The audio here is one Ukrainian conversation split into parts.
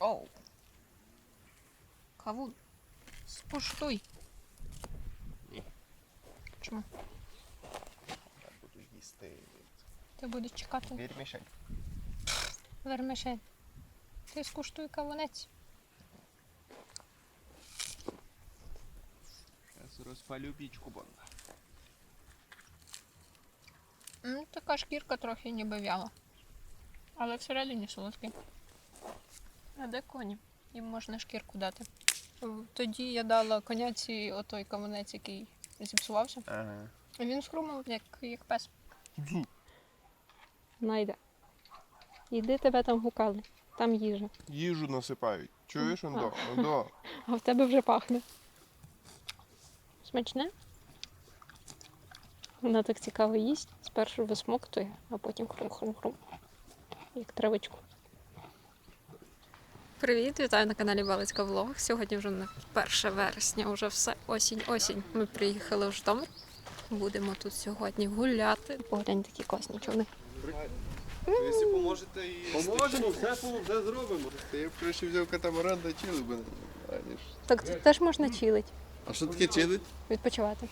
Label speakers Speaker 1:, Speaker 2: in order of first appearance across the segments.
Speaker 1: Оу. Кавун. Скуштуй.
Speaker 2: Ні.
Speaker 1: Чому?
Speaker 2: Я буду їсти
Speaker 1: Ти будеш чекати
Speaker 2: вірмішель.
Speaker 1: вермишель. Ти скуштуй кавунець.
Speaker 2: Зараз розпалю пічку бонда.
Speaker 1: Ну, така шкірка трохи ніби вяла. Але всередині солодкий. А де коні? Їм можна шкірку дати. Тоді я дала коняці отой кавунець, який зіпсувався.
Speaker 2: Ага.
Speaker 1: Він схрумав, як, як пес. Найде. Іди тебе там гукали. Там їжа.
Speaker 2: Їжу насипають. Чуєш, ондо? Ондо.
Speaker 1: А в тебе вже пахне. Смачне? Вона так цікаво їсть. Спершу висмоктує, а потім хрум-хрум-хрум. Як травичку. Привіт, вітаю на каналі Балицька Влог. Сьогодні вже не 1 вересня, вже все осінь-осінь. Ми приїхали в Житомир. Будемо тут сьогодні гуляти. Поглянь, такі класні човни.
Speaker 2: Якщо поможете і...
Speaker 3: Поможемо, все, все зробимо.
Speaker 2: Я б краще взяв катамаран та чили би. аніж-
Speaker 1: Так тут теж можна чилить,
Speaker 3: А що таке чилить?
Speaker 1: відпочивати.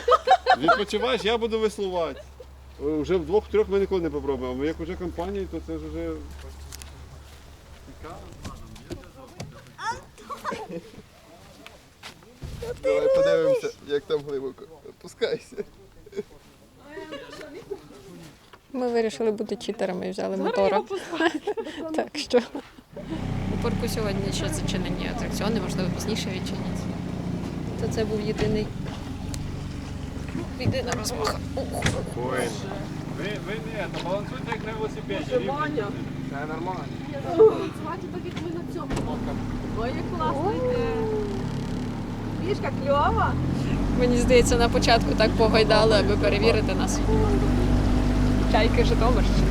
Speaker 3: Відпочиваєш, я буду веслувати. Вже в двох-трьох ми ніколи не попробуємо. Як вже компанія, то це ж вже.
Speaker 2: Давай подивимося, як там глибоко. Опускайся.
Speaker 1: Ми вирішили бути читерами і взяли мотора. так що. У парку сьогодні ще зачинені атракціони, можливо, пізніше відчинять. То це був єдиний. Єдина розмаха.
Speaker 3: Ви, ви не, балансуйте як на велосипеді.
Speaker 2: Це нормально.
Speaker 4: Бачите, так як ми на цьому. Ой, як класно йде. Фішка кльова.
Speaker 1: Мені здається, на початку так погойдали, аби перевірити нас. Чайки Житомирщини.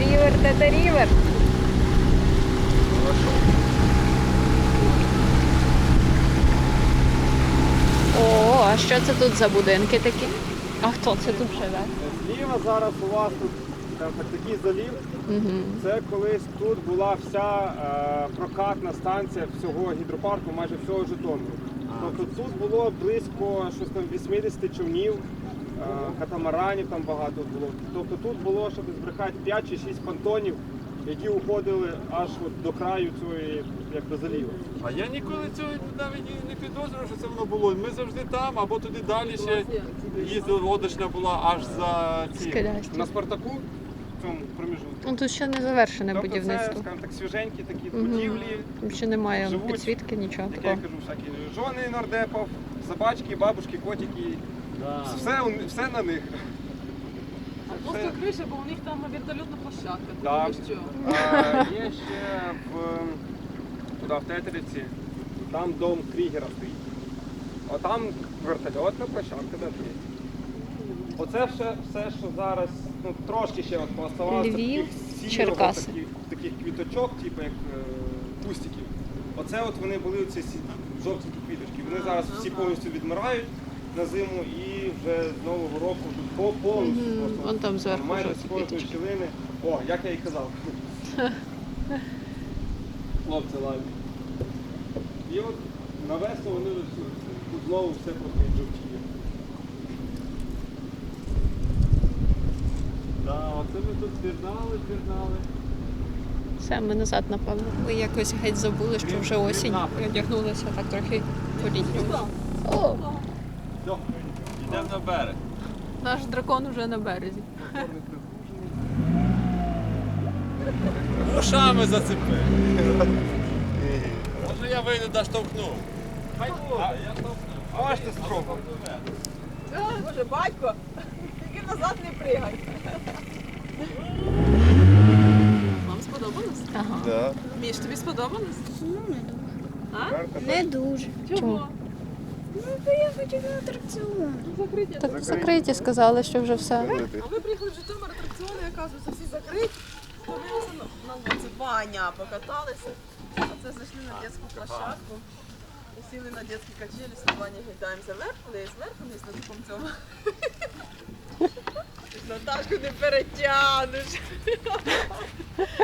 Speaker 1: Рівер, це рівер. О, а що це тут за будинки такі? А хто це тут живе?
Speaker 3: Зліва зараз у вас тут там, такий залів.
Speaker 1: Угу.
Speaker 3: Це колись тут була вся е, прокатна станція всього гідропарку, майже всього Житомиру. Тобто тут було близько щось там 80 човнів, е, катамаранів там багато було. Тобто тут було, щоб збрехати, 5 чи 6 понтонів, які уходили аж от до краю цієї як до заліву.
Speaker 5: А я ніколи цього навіть і не підозрював, що це воно було. Ми завжди там, або туди далі ще їздили, лодочна була аж за ці.
Speaker 1: Скелясті.
Speaker 3: На Спартаку в цьому проміжутку.
Speaker 1: Ну тут ще не завершене
Speaker 3: Тобто це,
Speaker 1: будівництво.
Speaker 3: скажімо так, свіженькі такі
Speaker 1: Мгм.
Speaker 3: будівлі,
Speaker 1: Там ще немає
Speaker 3: Живуть.
Speaker 1: підсвітки, нічого
Speaker 3: як я
Speaker 1: такого.
Speaker 3: кажу, всякі жони нардепов, собачки, бабушки, котики. Все, у- все на них.
Speaker 4: А просто криша, бо у них там вертольотна площадка.
Speaker 3: Да.
Speaker 4: Тому що?
Speaker 3: А, є ще в, туди, в Тетерівці, там дом Крігера стоїть. Отам вертольотна площадка де є. Оце все, все, що зараз, ну трошки ще от пооставалося
Speaker 1: Львів,
Speaker 3: таких
Speaker 1: Черкаси.
Speaker 3: таких, таких квіточок, типу як е, кустиків. Оце от вони були ці жовті квіточки. Вони зараз всі повністю відмирають на зиму і вже з нового року тут по- повністю
Speaker 1: Мгм,
Speaker 3: просто
Speaker 1: вон там зверху
Speaker 3: майже
Speaker 1: жовті
Speaker 3: з кожної
Speaker 1: квіточки.
Speaker 3: щілини. О, як я і казав. Хлопці ладні. І от на весну вони рисуються. Тут знову все просто як жовтіє.
Speaker 5: Да, оце ми тут пірнали, пірнали.
Speaker 1: Все, ми назад, напевно. Ви якось геть забули, що вже осінь. І одягнулися так трохи по-літньому. О,
Speaker 5: Все, йдемо на берег.
Speaker 1: наш дракон вже на березі.
Speaker 5: Ушами зацепи. Може я вийду да штовхну. Хай буде, я штовхну.
Speaker 3: Бачите, спробував.
Speaker 4: Боже, батько, тільки назад не пригай. Вам сподобалось?
Speaker 1: Ага.
Speaker 2: Да.
Speaker 4: Міш, тобі сподобалось?
Speaker 6: Не дуже.
Speaker 1: Чому?
Speaker 6: Ну, то я хочу на атракціон.
Speaker 4: Закриті.
Speaker 1: Так закриті, сказали, що вже все.
Speaker 4: А ви приїхали в Житомир, атракціони, оказується, всі закриті. Дивилися на, на вулиці, два дня покаталися. А це зайшли на дитячу площадку. Сіли на дитячі качелі, сливання гидаємося вверх, вниз, вверх, вниз на такому цьому. Наташку не перетягнеш.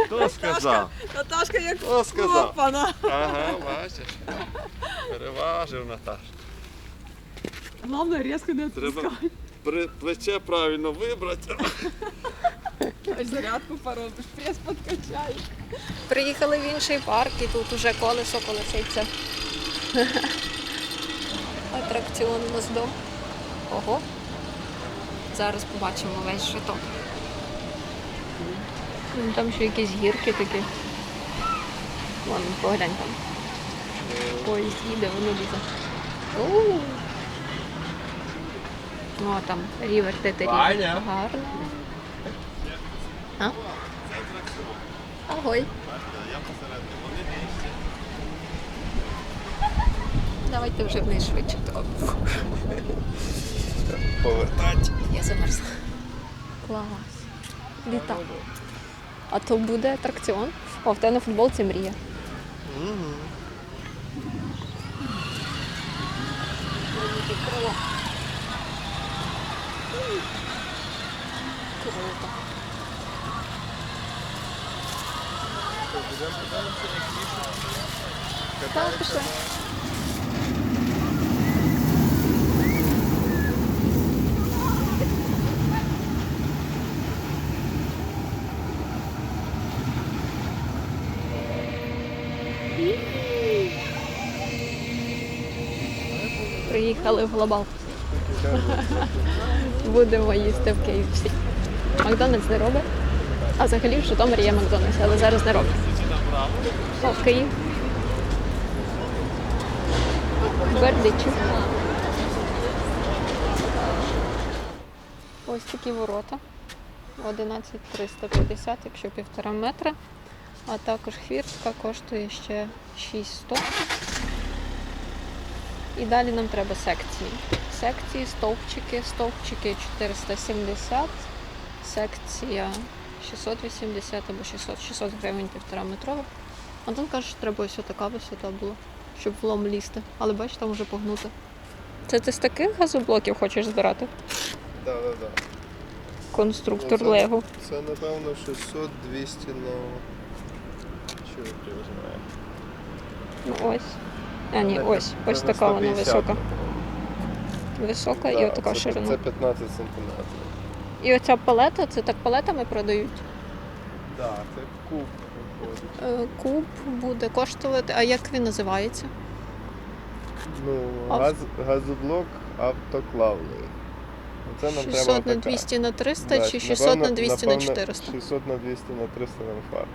Speaker 2: Хто сказав?
Speaker 4: Наташка як
Speaker 2: Хто сказав? Ага, бачиш. Переважив Наташ.
Speaker 4: Головне, різко не
Speaker 2: Треба при- плече правильно вибрати.
Speaker 4: Зарядку поробиш, прес подкачаєш.
Speaker 1: Приїхали в інший парк і тут уже колесо колеситься. Атракціон моздом. Ого. Зараз побачимо весь шаток. Ну, Там ще якісь гірки такі. Вон, поглянь там. Поїзд їде, воно лізе. У. О, там рівер тетерів.
Speaker 2: Ваня.
Speaker 1: Гарно. А? Агой. Давайте вже вниз швидше. то.
Speaker 2: Повертати.
Speaker 1: Я замерзла. Клас. Літа. А то буде атракціон. О, в тебе на футболці мрія. Крило. Круто. Так, пішли. Приїхали в глобал. Будемо їсти в KFC. Макдональдс не робить. А взагалі в Житомирі є Макдональдс, але зараз не робить. О, Київ. Бердичів. Ось такі ворота. 11350, якщо півтора метра. А також хвіртка коштує ще 6100. І далі нам треба секції. Секції, стовпчики, стовпчики 470, секція 680 або 600, 600 гривень півтора метрова. Антон каже, що треба ось така висота була, щоб влом лізти. Але бач, там вже погнуто. Це ти з таких газоблоків хочеш збирати?
Speaker 2: Так, так, так.
Speaker 1: Конструктор
Speaker 2: Ну, це-
Speaker 1: Лего.
Speaker 2: Це напевно 600, 200 на. Я прижимаю?
Speaker 1: Ну ось. А ні, ось. Ось така вона висока. Висока і отака
Speaker 2: це,
Speaker 1: ширина.
Speaker 2: Це 15 сантиметрів.
Speaker 1: І оця палета, це так палетами продають.
Speaker 2: Так, це куб виходить.
Speaker 1: Е, Куб буде коштувати. А як він називається?
Speaker 2: Ну, газ, газоблок автоклавний. Це нам
Speaker 1: 600
Speaker 2: треба
Speaker 1: на
Speaker 2: така.
Speaker 1: 200 на 300
Speaker 2: Да,
Speaker 1: чи 600 на
Speaker 2: напевно-
Speaker 1: на
Speaker 2: напевно,
Speaker 1: 400?
Speaker 2: 600 на 200 на 300 нам хватить.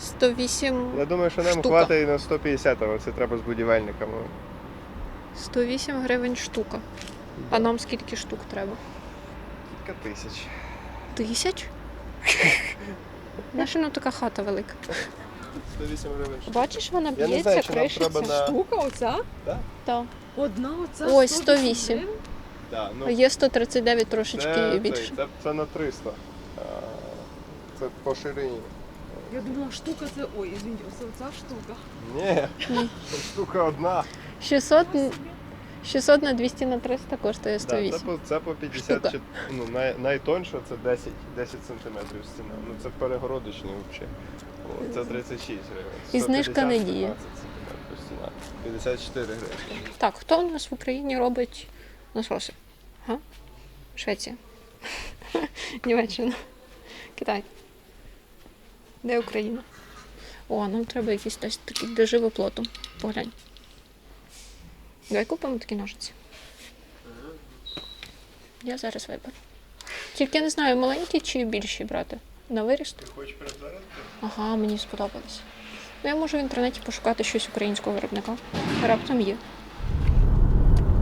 Speaker 1: 108,
Speaker 2: Я думаю, що нам
Speaker 1: Штука.
Speaker 2: хватить і на 150, але це треба з будівельниками.
Speaker 1: 108 гривень штука. А нам скільки штук треба?
Speaker 2: Кілька тисяч.
Speaker 1: Тисяч? Наша ну така хата велика.
Speaker 2: 108 гривень.
Speaker 1: Бачиш, вона
Speaker 2: Я не
Speaker 1: б'ється,
Speaker 2: знаю, чи нам
Speaker 1: кришиться.
Speaker 2: треба на.
Speaker 4: Штука оця?
Speaker 1: Так.
Speaker 4: Одна оця?
Speaker 1: Ось,
Speaker 4: 108
Speaker 1: 108.
Speaker 4: гривень?
Speaker 2: Да, ну,
Speaker 1: є 139 трошечки
Speaker 2: це,
Speaker 1: більше.
Speaker 2: цей, це, це на 300. А, Це по ширині.
Speaker 4: Я думала, штука це. Ой, извините, оце оця штука.
Speaker 2: Ні,
Speaker 1: Ні.
Speaker 2: це штука одна.
Speaker 1: 600, 600 на 200 на 300 коштує
Speaker 2: Да,
Speaker 1: 108.
Speaker 2: це, по, це по 50,
Speaker 1: Штука.
Speaker 2: чи- ну, най, найтонша це 10, 10 сантиметрів стіна. Ну це перегородочний взагалі. О, це 36 гривень.
Speaker 1: І знижка
Speaker 2: 150,
Speaker 1: не діє.
Speaker 2: 15 сантиметрів стіна. 54 гривень.
Speaker 1: Так, хто у нас в Україні робить насоси? Га? Швеція. Німеччина. Китай. Де Україна? О, нам треба якісь десь такі для живоплоту. Поглянь. Давай купимо такі ножиці. Я зараз виберу. Тільки я не знаю, маленькі чи більші брати. На виріст?
Speaker 2: Ти хочеш перезарядити?
Speaker 1: Ага, мені сподобалось. Ну, я можу в інтернеті пошукати щось українського виробника. Раптом є.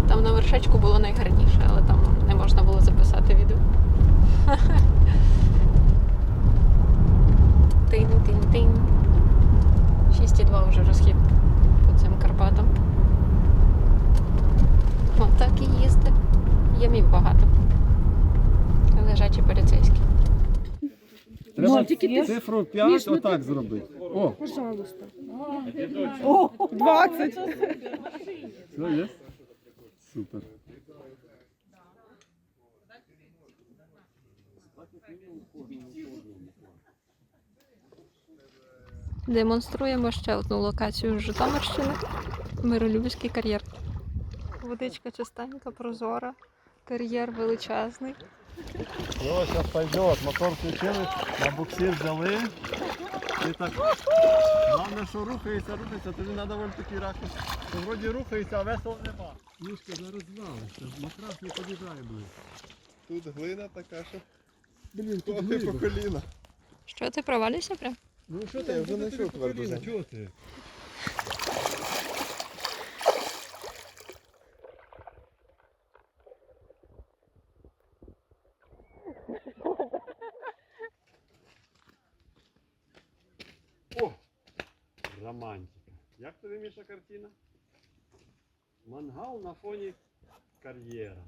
Speaker 1: Там на вершечку було найгарніше, але там не можна було записати відео. Тин-тин-тин. 6,2 вже розхід по цим Карпатам. Отак і їсти. Є мій багато. Лежачі поліцейські.
Speaker 5: Треба цифру 5 отак зробити. О,
Speaker 4: Пожалуйста. О, 20.
Speaker 5: Все, є? Супер.
Speaker 1: Демонструємо ще одну локацію Житомирщини. Миролюбівський кар'єр. Водичка чистенька, прозора, кар'єр величезний.
Speaker 5: Все, зараз пойдет. Мотор включили, на буксир взяли. І так. Головне, що рухається, рухається, тобі треба вон такий ракурс. Що вроді рухається, а весело нема. Ніжка зараз звалиться, матрас не під'їжджає близько.
Speaker 2: Тут глина така, що
Speaker 5: Блін,
Speaker 2: ходить по коліна.
Speaker 1: Що ти провалився прям?
Speaker 5: Ну що
Speaker 2: Я вже тверду
Speaker 5: коліна,
Speaker 2: землю.
Speaker 5: чого ти? Як тобі Міша картина? Мангал на фоні кар'єра.